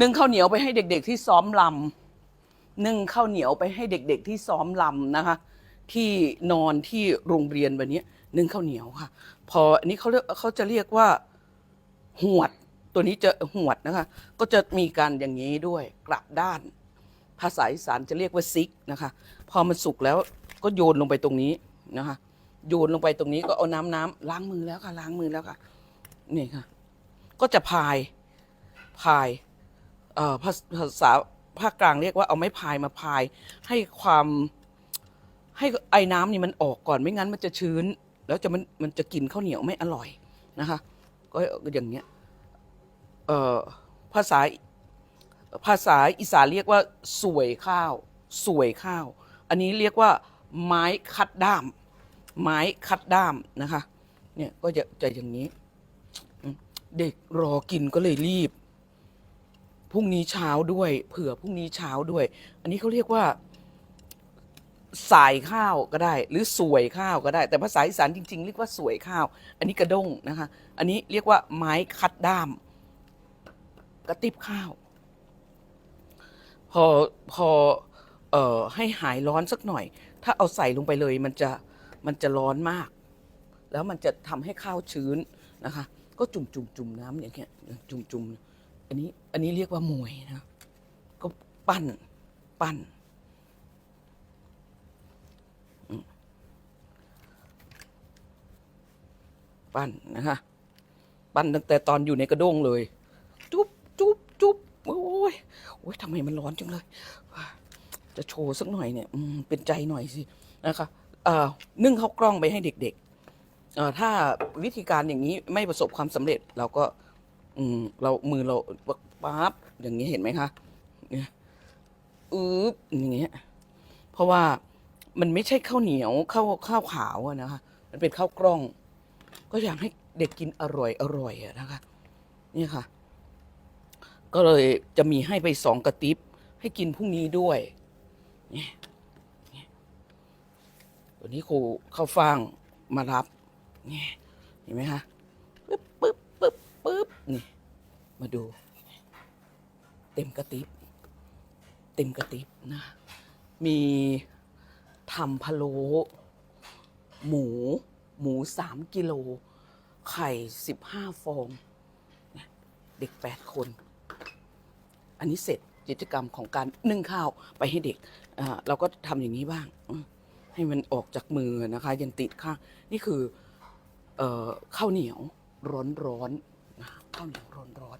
นึ่งข้าวเหนียวไปให้เด็ก ๆ ที่ซ้อมลำนึ่งข้าวเหนียวไปให้เด็ก ๆ ที่ซ้อมลำนะคะ ที่นอนที่โรงเรียนวันนี้นึ่งข้าวเหนียวค่ะ พออันนี้เขาเรียกเขาจะเรียกว่าหวด ตัวนี้จะหวดนะคะ ก็จะมีการอย่างนี้ด้วยกลับด้าน ภาษาอีสานจะเรียกว่าซิกนะคะ พอมันสุกแล้วก็โยนลงไปตรงนี้นะคะ โยนลงไปตรงนี้ก็เอาน้ำน้ำล้างมือแล้วค่ะ ล้างมือแล้วค่ะนี่ค่ะ ก็จะพายพาย ภาภาษาภาคกลางเรียกว่าเอาไม้พายมาพาย ให้ความให้ไอ้น้ำนี่มันออกก่อนไม่งั้นมันจะชื้น แล้วจะมันมันจะกินข้าวเหนียวไม่อร่อยนะคะ ก็อย่างเงี้ยเอ่อภาษาภาษาอีสานเรียกว่าสวยข้าวสวยข้าว อันนี้เรียกว่าไม้คัดด้าม ไม้คัดด้ามนะคะ เนี่ยก็จะจะอย่างนี้ เด็กรอกินก็เลยรีบ พรุ่งนี้เช้าด้วย เผื่อพรุ่งนี้เช้าด้วย อันนี้เขาเรียกว่า สายข้าวก็ได้ หรือสวยข้าวก็ได้ แต่ภาษาอีสานจริง ๆ เรียกว่าสวยข้าว อันนี้กระด้งนะคะ อันนี้เรียกว่าไม้คัดด้าม กระติบข้าว พอพอเอ่อให้หายร้อนสักหน่อย ถ้าเอาใส่ลงไปเลย มันจะมันจะร้อนมาก แล้วมันจะทำให้ข้าวชื้นนะคะ ก็จุ่มจุ่มจุ่มน้ำอย่างเงี้ยจุ่มจุ่ม อันนี้อันนี้เรียกว่ามวยนะก็ปั้นปั้นปั้นนะคะปั้นตั้งแต่ตอนอยู่ในกระด้งเลย จุ๊บจุ๊บจุ๊บโอ้ยโอ้ยทำไมมันร้อนจังเลย จะโชว์สักหน่อยเนี่ยอืมเป็นใจหน่อยสินะคะเอ่อนึ่งข้าวกล้องไปให้เด็กๆเอ่อถ้าวิธีการอย่างนี้ไม่ประสบความสำเร็จเราก็ อืมเรามือเราปั๊บอย่างนี้เห็นไหมคะเนี่ยอืบอย่างเงี้ยเพราะว่ามันไม่ใช่ข้าวเหนียวข้าวข้าวขาวอะนะคะ มันเป็นข้าวกล้อง ก็อยากให้เด็กกินอร่อยอร่อยอะนะคะนี่ค่ะ ก็เลยจะมีให้ไปสองกระติบให้กินพรุ่งนี้ด้วยนี่นี่ตัวนี้ครูเข้าฟังมารับนี่เห็นไหมคะปึ๊บปึ๊บปึ๊บปึ๊บ นี่ มาดู เต็มกระติบเต็มกระติบนะ มีทำพะโล้หมู หมูสามกิโล ไข่สิบห้าฟอง เด็กแปดคน อันนี้เสร็จกิจกรรมของการนึ่งข้าวไปให้เด็กเราก็ทำอย่างนี้บ้าง ให้มันออกจากมือนะคะ ยังติดข้าง นี่คือออข้าวเหนียวร้อนร้อนๆ ข้าวเหนียวร้อนร้อน